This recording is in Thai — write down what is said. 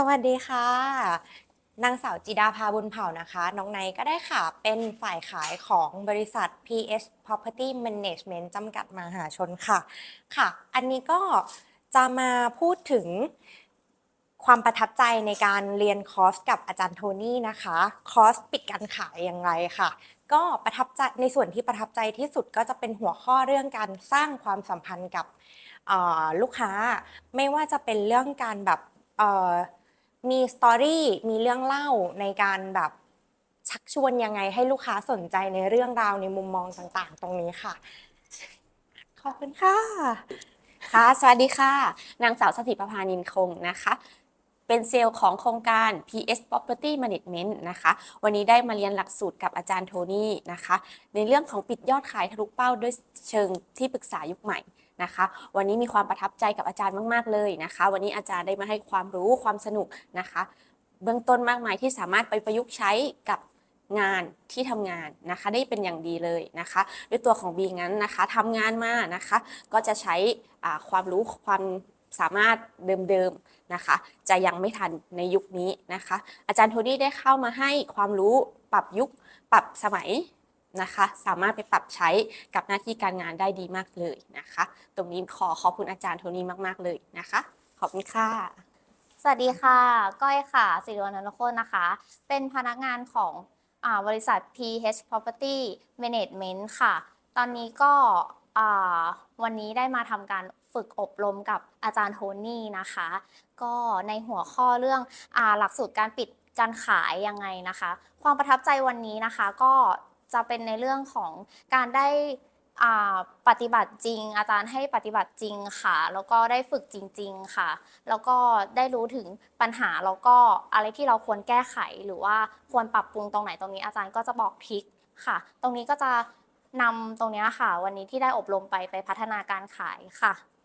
สวัสดีค่ะ นางสาวจิดาภาบุญเผ่านะคะ น้องไนก็ได้ค่ะ เป็นฝ่ายขายของบริษัท PS Property Management จำกัดมหาชนค่ะ ค่ะ อันนี้ก็จะมาพูดถึงความประทับใจในการเรียนคอร์สกับอาจารย์โทนี่นะคะ คอร์สปิดการขายอย่างไรค่ะ ก็ประทับใจในส่วนที่ประทับใจที่สุดก็จะเป็นหัวข้อเรื่องการสร้างความสัมพันธ์กับลูกค้า ไม่ว่าจะเป็นเรื่องการแบบ มีสตอรี่มีเรื่องเล่าในการแบบชักชวนยังไงให้ลูกค้าสนใจในเรื่องราวในมุมมองต่างๆ ตรงนี้ค่ะ ขอบคุณค่ะ ค่ะ สวัสดีค่ะ นางสาวสถิประพานินคงนะคะ เป็นเซลล์ของโครงการ PS Property Management นะคะ วันนี้ได้มาเรียนหลักสูตรกับอาจารย์โทนี่นะคะ ในเรื่องของปิดยอดขายทะลุเป้าด้วยเชิงที่ปรึกษายุคใหม่นะคะ วันนี้มีความประทับใจกับอาจารย์มาก ๆ เลยนะคะ วันนี้อาจารย์ได้มาให้ความรู้ความสนุกนะคะ เบื้องต้นมากมายที่สามารถไปประยุกต์ใช้กับงานที่ทำงานนะคะได้เป็นอย่างดีเลยนะคะ ด้วยตัวของบีงั้นนะคะทำงานมานะคะ ก็จะใช้ความรู้ความ สามารถเดิมๆนะคะ จะยังไม่ทันในยุคนี้นะคะ อาจารย์โทนี่ได้เข้ามาให้ความรู้ปรับยุคปรับสมัยนะคะ สามารถไปปรับใช้กับหน้าที่การงานได้ดีมากเลยนะคะ ตรงนี้ขอขอบคุณอาจารย์โทนี่มากๆเลยนะคะ ขอบคุณค่ะสวัสดีค่ะ ก้อยค่ะสิริวัณนโคตนะคะ เป็นพนักงานของอบริษัท PH Property Management ค่ะ ตอนนี้ก็ วันนี้ได้มาทำการฝึกอบรมกับอาจารย์โทนี่นะคะ ก็ในหัวข้อเรื่องอหลักสูตรการปิดการขายยังไงนะคะ ความประทับใจวันนี้นะคะก็จะเป็นในเรื่องของการได้ปฏิบัติจริง อาจารย์ให้ปฏิบัติจริงค่ะ แล้วก็ได้ฝึกจริง ๆค่ะ แล้วก็ได้รู้ถึงปัญหาแล้วก็อะไรที่เราควรแก้ไขหรือว่าควรปรับปรุงตรงไหนตรงนี้อาจารย์ก็จะบอกทริคค่ะ ตรงนี้ก็จะ นำตรงนี้ค่ะ วันนี้ที่ได้อบรมไปไปพัฒนาการขายค่ะ